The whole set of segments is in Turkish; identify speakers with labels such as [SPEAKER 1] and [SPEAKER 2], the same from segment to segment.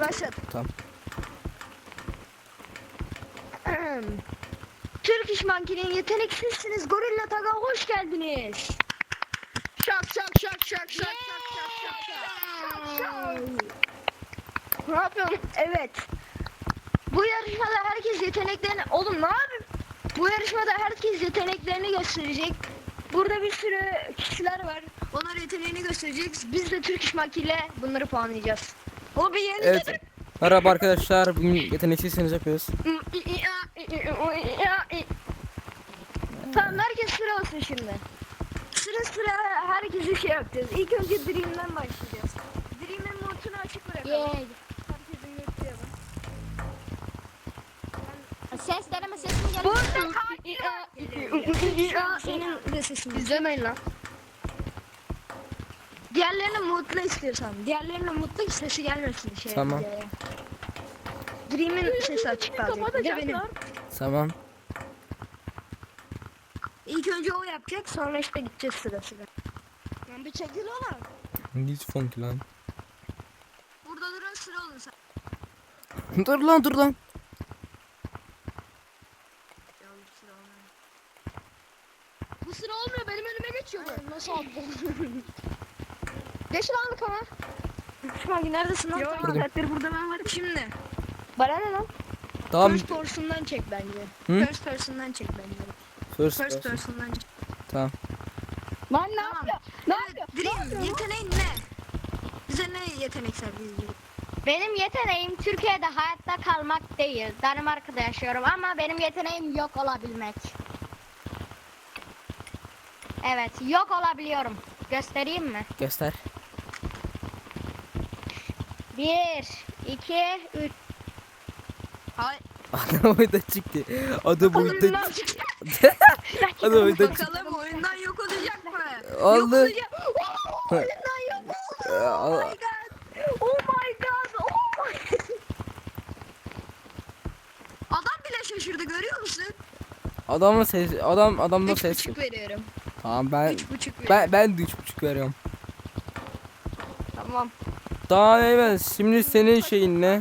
[SPEAKER 1] Başlat.
[SPEAKER 2] Tamam.
[SPEAKER 1] Türk İş Manki'nin yeteneksizsiniz. Gorilla Taga hoş geldiniz.
[SPEAKER 3] Şak şak şak şak şak şak şak şak şak.
[SPEAKER 1] Ne yapıyorsun? Evet. Bu yarışmada herkes yeteneklerini... Oğlum ne yapayım? Bu yarışmada herkes yeteneklerini gösterecek. Burada bir sürü kişiler var. Onlar yeteneğini gösterecek. Biz de Türk İş ile bunları puanlayacağız. O bir yeni
[SPEAKER 2] Evet. Merhaba arkadaşlar. Bugün yeteneksizsiniz yapıyoruz.
[SPEAKER 1] Tamam herkes sıra olsun şimdi. Sıra sıra herkese şey yapacağız. İlk önce Dream'den başlayacağız. Dream'in notunu açık bırakalım. Herkesin yutlayalım.
[SPEAKER 4] Ses deneme sesim geliyor.
[SPEAKER 1] Burada Senin de sesin.
[SPEAKER 3] İzlemeyin lan.
[SPEAKER 1] Diğerlerini mutlu istiyorsan. Diğerlerini mutlu ki sesi gelmesin şey.
[SPEAKER 2] Tamam.
[SPEAKER 1] videoya. Dream'in sesi açık kalacak. Bir de benim.
[SPEAKER 2] Tamam.
[SPEAKER 1] İlk önce o yapacak sonra işte gideceğiz sıra sıra. Lan bir çekil oğlum.
[SPEAKER 2] Hiç funky lan.
[SPEAKER 1] Burada durun sıra olun sen.
[SPEAKER 2] dur lan dur lan.
[SPEAKER 3] Bu sıra olmuyor benim önüme geçiyor.
[SPEAKER 1] Nasıl oldu?
[SPEAKER 3] Geç lan kana.
[SPEAKER 1] Şumangi neredesin lan?
[SPEAKER 3] Yok,
[SPEAKER 1] Tamam.
[SPEAKER 2] Buradayım.
[SPEAKER 1] burada ben varım. Şimdi. Bana ne lan?
[SPEAKER 2] Tamam.
[SPEAKER 1] First person'dan çek bence.
[SPEAKER 2] Hı?
[SPEAKER 1] First person'dan çek bence.
[SPEAKER 2] First
[SPEAKER 1] First
[SPEAKER 2] person.
[SPEAKER 1] person'dan çek.
[SPEAKER 2] Tamam.
[SPEAKER 3] Lan ne
[SPEAKER 1] Tamam.
[SPEAKER 3] yapıyor? Ne
[SPEAKER 1] Evet,
[SPEAKER 3] yapıyor?
[SPEAKER 1] Dream yeteneğin ne? Bize ne yetenek sergileyecek?
[SPEAKER 4] Benim yeteneğim Türkiye'de hayatta kalmak değil. Danimarka'da yaşıyorum ama benim yeteneğim yok olabilmek. Evet, yok olabiliyorum. Göstereyim mi?
[SPEAKER 2] Göster.
[SPEAKER 4] Bir, iki, üç.
[SPEAKER 1] Hayır.
[SPEAKER 2] Adam oyunda çıktı. Adam oyunda çıktı. Adam oyunda çıktı.
[SPEAKER 1] Bakalım oyundan yok olacak mı? Yok
[SPEAKER 2] Oldu.
[SPEAKER 1] olacak. Oo, oyundan yok oldu. Oh my god. Oh my god. Oh my Adam bile şaşırdı görüyor musun?
[SPEAKER 2] Adamın ses adam adamda
[SPEAKER 1] Üç
[SPEAKER 2] ses
[SPEAKER 1] buçuk
[SPEAKER 2] yok.
[SPEAKER 1] veriyorum.
[SPEAKER 2] Tamam ben
[SPEAKER 1] Üç buçuk veriyorum.
[SPEAKER 2] ben ben de üç buçuk veriyorum.
[SPEAKER 1] Tamam.
[SPEAKER 2] Daha evet şimdi senin şeyin ne?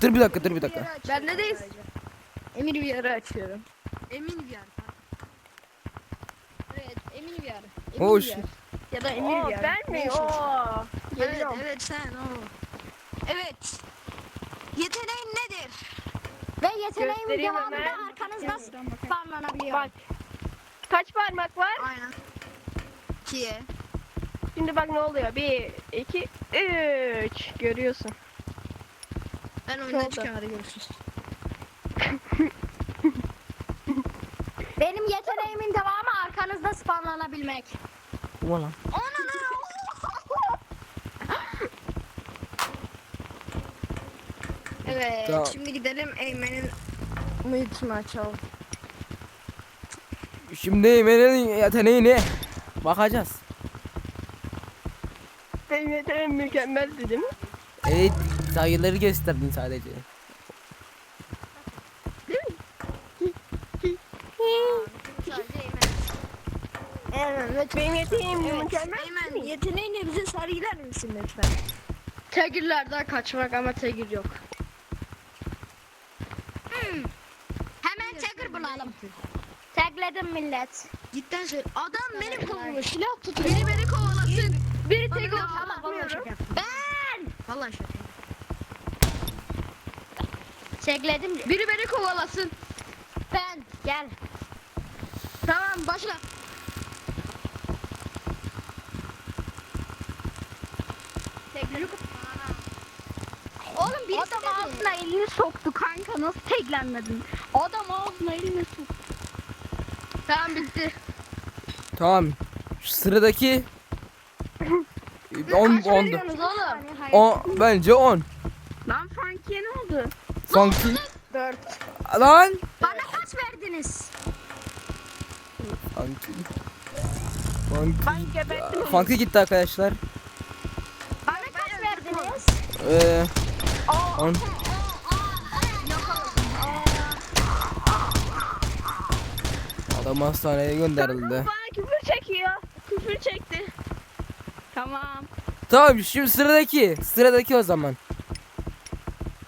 [SPEAKER 2] Dur bir dakika dur bir dakika.
[SPEAKER 1] Ben neredeyiz? Emir bir yara açıyorum. Emin bir yer. Evet, Emin bir yer. Emin
[SPEAKER 2] O
[SPEAKER 1] bir yer. Ya da Emir bir yer.
[SPEAKER 3] ben mi? Oo.
[SPEAKER 1] Evet,
[SPEAKER 3] Geliyorum.
[SPEAKER 1] evet sen o. Evet. Yeteneğin nedir?
[SPEAKER 4] Ve yeteneğimin
[SPEAKER 3] Göstereyim
[SPEAKER 4] devamında
[SPEAKER 3] hemen.
[SPEAKER 4] arkanızda spamlanabiliyor.
[SPEAKER 3] Bak. Kaç parmak var?
[SPEAKER 1] Aynen. İkiye.
[SPEAKER 3] Şimdi bak ne oluyor. Bir, iki, üç. Görüyorsun.
[SPEAKER 1] Ben oyundan çıkıyorum hadi görüşürüz.
[SPEAKER 4] Benim yeteneğimin devamı arkanızda spamlanabilmek.
[SPEAKER 2] Ulan.
[SPEAKER 1] Evet
[SPEAKER 2] Tamam.
[SPEAKER 1] şimdi gidelim Eymen'in muyutunu açalım.
[SPEAKER 2] Şimdi benim yeteneği ne? Bakacağız.
[SPEAKER 3] Benim yeteneğim mükemmeldi değil mi?
[SPEAKER 2] Evet sayıları gösterdin sadece.
[SPEAKER 1] Lütfen.
[SPEAKER 3] Benim yeteneğim
[SPEAKER 1] Evet,
[SPEAKER 3] mükemmel.
[SPEAKER 1] Eymen yeteneğini bize sergiler misin lütfen?
[SPEAKER 3] Tagirlerden kaçmak ama tagir yok.
[SPEAKER 4] Hemen tagger bulalım. Tagledim millet.
[SPEAKER 1] Cidden söyle. Adam benim kolumu silah tutuyor. Biri beni kovalasın. Vallahi şaka.
[SPEAKER 4] Ben
[SPEAKER 1] Vallahi şaka.
[SPEAKER 4] tagledim.
[SPEAKER 3] Biri beni kovalasın.
[SPEAKER 4] Ben gel.
[SPEAKER 1] Tamam başla.
[SPEAKER 4] Oğlum bir adam ağzına elini soktu kanka nasıl teklenmedin? Adam ağzına elini soktu.
[SPEAKER 3] Tamam bitti.
[SPEAKER 2] Tamam. Şu sıradaki 10
[SPEAKER 3] Kaç
[SPEAKER 2] 10
[SPEAKER 3] veriyorsunuz oğlum?
[SPEAKER 2] 10 bence 10.
[SPEAKER 3] Lan Funky'ye ne oldu?
[SPEAKER 2] Funky.
[SPEAKER 3] 4.
[SPEAKER 2] Lan.
[SPEAKER 4] Bana kaç verdiniz?
[SPEAKER 2] Funky. Funky. Funky gitti arkadaşlar.
[SPEAKER 4] Bana kaç verdiniz?
[SPEAKER 2] Ee, 10. Adam hastaneye gönderildi.
[SPEAKER 3] Bana küfür çekiyor. Küfür çekti. Tamam.
[SPEAKER 2] Tamam şimdi sıradaki. Sıradaki o zaman.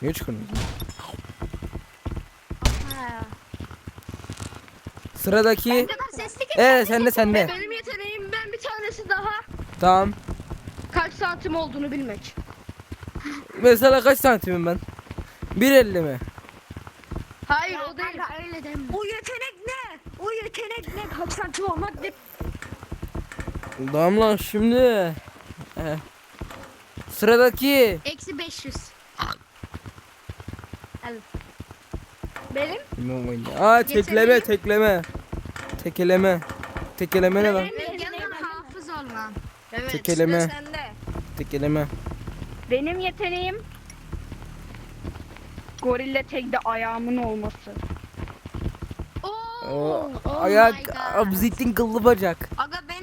[SPEAKER 2] Niye çıkıyorsun? Sıradaki.
[SPEAKER 1] Kadar sesli.
[SPEAKER 2] Evet sende sende.
[SPEAKER 3] Benim yeteneğim ben bir tanesi daha
[SPEAKER 2] Tamam.
[SPEAKER 3] kaç santim olduğunu bilmek.
[SPEAKER 2] Mesela kaç santimim ben? 1.50 mi?
[SPEAKER 3] Hayır o değil.
[SPEAKER 1] Kanka öyle deme.
[SPEAKER 4] O yetenek ne? O yetenek ne? Kaç santim olmak ne?
[SPEAKER 2] Tamam lan şimdi. Ee, sıradaki.
[SPEAKER 1] Eksi 500.
[SPEAKER 4] Benim?
[SPEAKER 2] Aa tekleme tekleme. Tekeleme. Tekeleme ne lan?
[SPEAKER 1] Yanına hafız olmam.
[SPEAKER 3] Evet.
[SPEAKER 2] Tekeleme.
[SPEAKER 3] sıra sende.
[SPEAKER 2] Tekeleme.
[SPEAKER 4] Benim yeteneğim gorille tekde ayağımın olması.
[SPEAKER 2] O
[SPEAKER 1] Oh
[SPEAKER 2] ayak
[SPEAKER 1] my God.
[SPEAKER 2] abzitin kıllı bacak.
[SPEAKER 4] Aga benim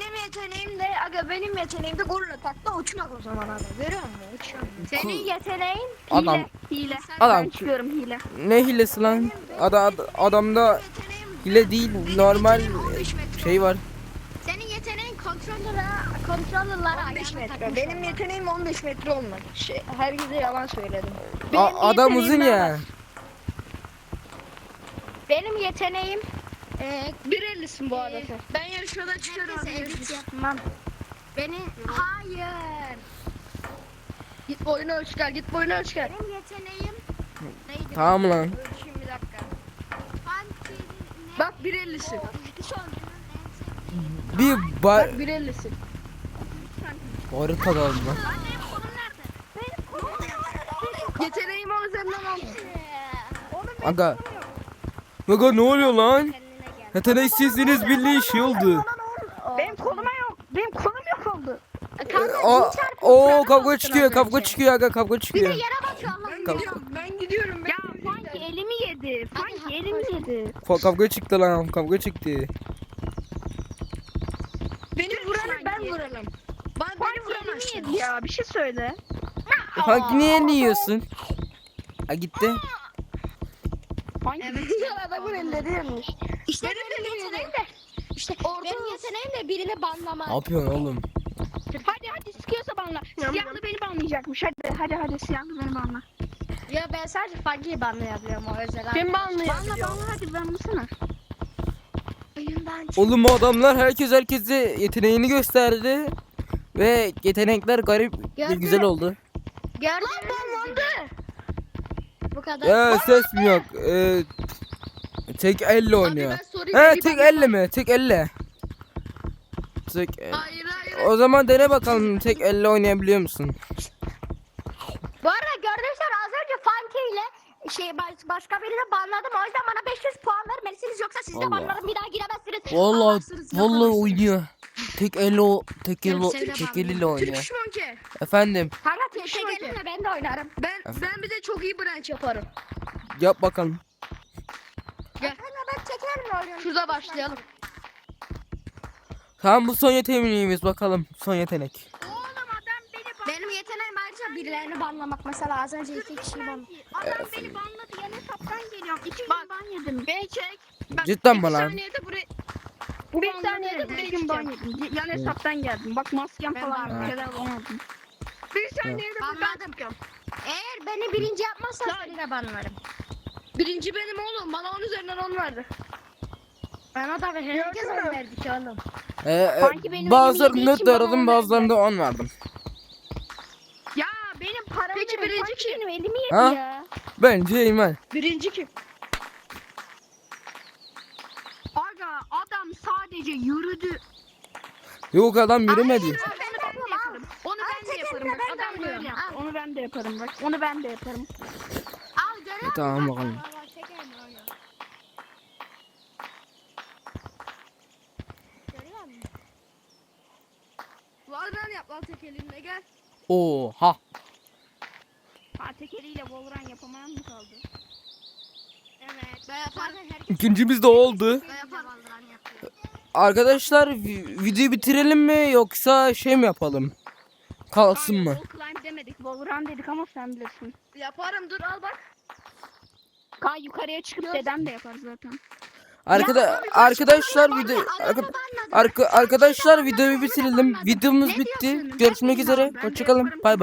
[SPEAKER 4] de aga benim yeteneğim de gorille takla uçmak o zaman aga. Görüyor musun? Uçuyorum.
[SPEAKER 1] Senin yeteneğin
[SPEAKER 2] Adam
[SPEAKER 4] Hile.
[SPEAKER 2] Adam-
[SPEAKER 4] Ben çıkıyorum hile.
[SPEAKER 2] ne hilesi lan? Adam adamda hile değil normal şey var.
[SPEAKER 1] senin yeteneğin kontrollere kontrollerlara
[SPEAKER 4] 15
[SPEAKER 1] ayağını
[SPEAKER 4] metre. Benim yeteneğim 15 metre olmak. Şey, herkese yalan söyledim.
[SPEAKER 2] A- adam uzun ya.
[SPEAKER 4] Benim yeteneğim
[SPEAKER 1] Ee,
[SPEAKER 3] 1.50'sin bu arada. sen. Ben yarışmadan çıkıyorum.
[SPEAKER 1] herkese edit yapmam. Beni hayır.
[SPEAKER 3] Git boyunu ölç gel. Git boyunu ölç gel.
[SPEAKER 1] Benim yeteneğim neydi?
[SPEAKER 2] Tamam lan.
[SPEAKER 3] Ölçeyim bir dakika. Bak 1.50'sin.
[SPEAKER 2] Bir
[SPEAKER 3] Bak
[SPEAKER 2] bar
[SPEAKER 3] 1.50'sin.
[SPEAKER 2] harika oldu lan.
[SPEAKER 1] Benim kolum nerede?
[SPEAKER 3] Yeteneğim 10 üzerinden 6.
[SPEAKER 2] Aga. Aga ne oluyor lan? Yeteneksizsiniz birliği şey oldu.
[SPEAKER 4] benim koluma yok. Benim kolum yok oldu.
[SPEAKER 2] Aa, o kavga çıkıyor kavga çıkıyor aga kavga
[SPEAKER 1] Bir de
[SPEAKER 2] çıkıyor.
[SPEAKER 1] yere bakıyor Allah'ım.
[SPEAKER 2] Kavga,
[SPEAKER 3] Ben gidiyorum. Ben
[SPEAKER 4] Ya Fanki elimi yedi. Fanki elimi yedi.
[SPEAKER 2] fa- kavga çıktı lan kavga çıktı.
[SPEAKER 3] Beni vuranı ben vuralım. Ben beni
[SPEAKER 4] elimi
[SPEAKER 3] vuramazsın.
[SPEAKER 4] yedi ya. Bir şey söyle.
[SPEAKER 2] Bak niye ne yiyorsun? Ha gitti.
[SPEAKER 4] Fanki
[SPEAKER 3] Ya adamın elleri yanmış. Benim
[SPEAKER 1] yeteneğim de. İşte benim yeteneğim de birini banlamak.
[SPEAKER 2] Ne yapıyorsun oğlum?
[SPEAKER 4] Hadi hadi sıkıyorsa banla. Siyahlı beni banlayacakmış. Hadi hadi hadi siyahlı beni banla.
[SPEAKER 1] Ya ben sadece Funky'yi banlayabiliyorum o özel.
[SPEAKER 3] Kim banlıyor?
[SPEAKER 4] Banla banla hadi banlasana.
[SPEAKER 2] Oğlum bu adamlar herkes herkese yeteneğini gösterdi. Ve yetenekler garip ve
[SPEAKER 1] Gördün
[SPEAKER 2] güzel oldu.
[SPEAKER 1] Gördünüz mü? Bu kadar.
[SPEAKER 2] Ya ses mi yok? Ee, tek elle oynuyor.
[SPEAKER 3] ben sorayım,
[SPEAKER 2] He
[SPEAKER 3] eli
[SPEAKER 2] tek elle mi? Tek elle. Tek el-
[SPEAKER 3] Hayır hayır.
[SPEAKER 2] O zaman dene bakalım tek elle oynayabiliyor musun?
[SPEAKER 1] Bu arada gördüyseniz az önce Funky ile şey baş- başka birini banladım. O yüzden bana 500 puan vermelisiniz. Yoksa siz de banlarım bir daha giremezsiniz.
[SPEAKER 2] Vallahi
[SPEAKER 1] Anlarsınız,
[SPEAKER 2] vallahi
[SPEAKER 1] yapamazsınız.
[SPEAKER 2] oynuyor. Tek elle o tek elle tek
[SPEAKER 1] ben
[SPEAKER 2] eliyle oynuyor.
[SPEAKER 3] Türk Monkey.
[SPEAKER 2] Efendim
[SPEAKER 1] Kanka tek tek elimle ben de oynarım.
[SPEAKER 3] Ben ben bir de çok iyi branch yaparım.
[SPEAKER 2] yap bakalım.
[SPEAKER 3] Gel.
[SPEAKER 1] Kanka ben tek elimle oynuyorum.
[SPEAKER 3] Şurada başlayalım.
[SPEAKER 2] Tamam bu son yeteneğimiz bakalım. Son yetenek.
[SPEAKER 1] Oğlum adam beni Benim yeteneğim ayrıca birilerini banlamak. Mesela az önce iki kişiyi banladım.
[SPEAKER 4] Adam beni banladı. Yan hesaptan geliyorum. İki gün ban yedim.
[SPEAKER 3] Beni çek. Bak,
[SPEAKER 2] Cidden mi lan?
[SPEAKER 3] saniyede buraya
[SPEAKER 4] Bu
[SPEAKER 3] Bir saniyede
[SPEAKER 4] bir
[SPEAKER 3] buraya
[SPEAKER 4] gün ban yedim. Yan hesaptan geldim. Bak maskem
[SPEAKER 3] Ben
[SPEAKER 4] falan
[SPEAKER 3] banladım.
[SPEAKER 4] yok. Helal olmadım.
[SPEAKER 3] bir saniyede buradan çıkıyorum.
[SPEAKER 1] Eğer beni birinci yapmazsan seni de banlarım.
[SPEAKER 3] Birinci benim oğlum. Bana 10 üzerinden 10 verdi.
[SPEAKER 1] Bana da ver. Herkes on verdik oğlum.
[SPEAKER 2] Ee, e,
[SPEAKER 4] Sanki benim
[SPEAKER 2] bazılarını
[SPEAKER 4] elim yediği için
[SPEAKER 2] dört
[SPEAKER 4] bana
[SPEAKER 2] aradım
[SPEAKER 4] on
[SPEAKER 2] bazılarını da on verdim.
[SPEAKER 4] Ya benim paramı
[SPEAKER 3] Peki
[SPEAKER 4] verin.
[SPEAKER 3] birinci kim?
[SPEAKER 4] benim elimi yedi
[SPEAKER 2] Ha?
[SPEAKER 4] ya.
[SPEAKER 2] Bence Eymen.
[SPEAKER 3] Birinci kim?
[SPEAKER 4] Aga adam sadece yürüdü.
[SPEAKER 2] Yok adam yürümedi.
[SPEAKER 4] Onu ben de yaparım. Onu ben de yaparım. Bak,
[SPEAKER 1] ben de
[SPEAKER 4] adam böyle yaptı. Onu ben de yaparım bak. Onu ben de yaparım.
[SPEAKER 1] Al görüyor musun?
[SPEAKER 2] Tamam
[SPEAKER 1] Bak,
[SPEAKER 2] bakalım.
[SPEAKER 1] bak, bak, çekelim oyunu. Görüyor musun?
[SPEAKER 3] Valran yap lan tek elinle gel.
[SPEAKER 2] Oha.
[SPEAKER 4] Ha tekeriyle Volran yapamayan mı kaldı?
[SPEAKER 1] Evet.
[SPEAKER 3] Ben yaparım.
[SPEAKER 1] Herkes
[SPEAKER 2] İkincimiz de oldu.
[SPEAKER 1] Ben yaparım.
[SPEAKER 2] Arkadaşlar vi- videoyu bitirelim mi yoksa şey mi yapalım? Kalsın
[SPEAKER 4] Aynen,
[SPEAKER 2] mı?
[SPEAKER 4] Wall climb demedik. Volran dedik ama sen bilirsin.
[SPEAKER 3] Yaparım dur al bak.
[SPEAKER 4] Ka yukarıya çıkıp dedem de yapar zaten.
[SPEAKER 2] Arkada arkadaşlar video arka- arka- arkadaşlar videoyu bitirelim. Videomuz bitti. Görüşmek üzere. Hoşçakalın. Bay bay.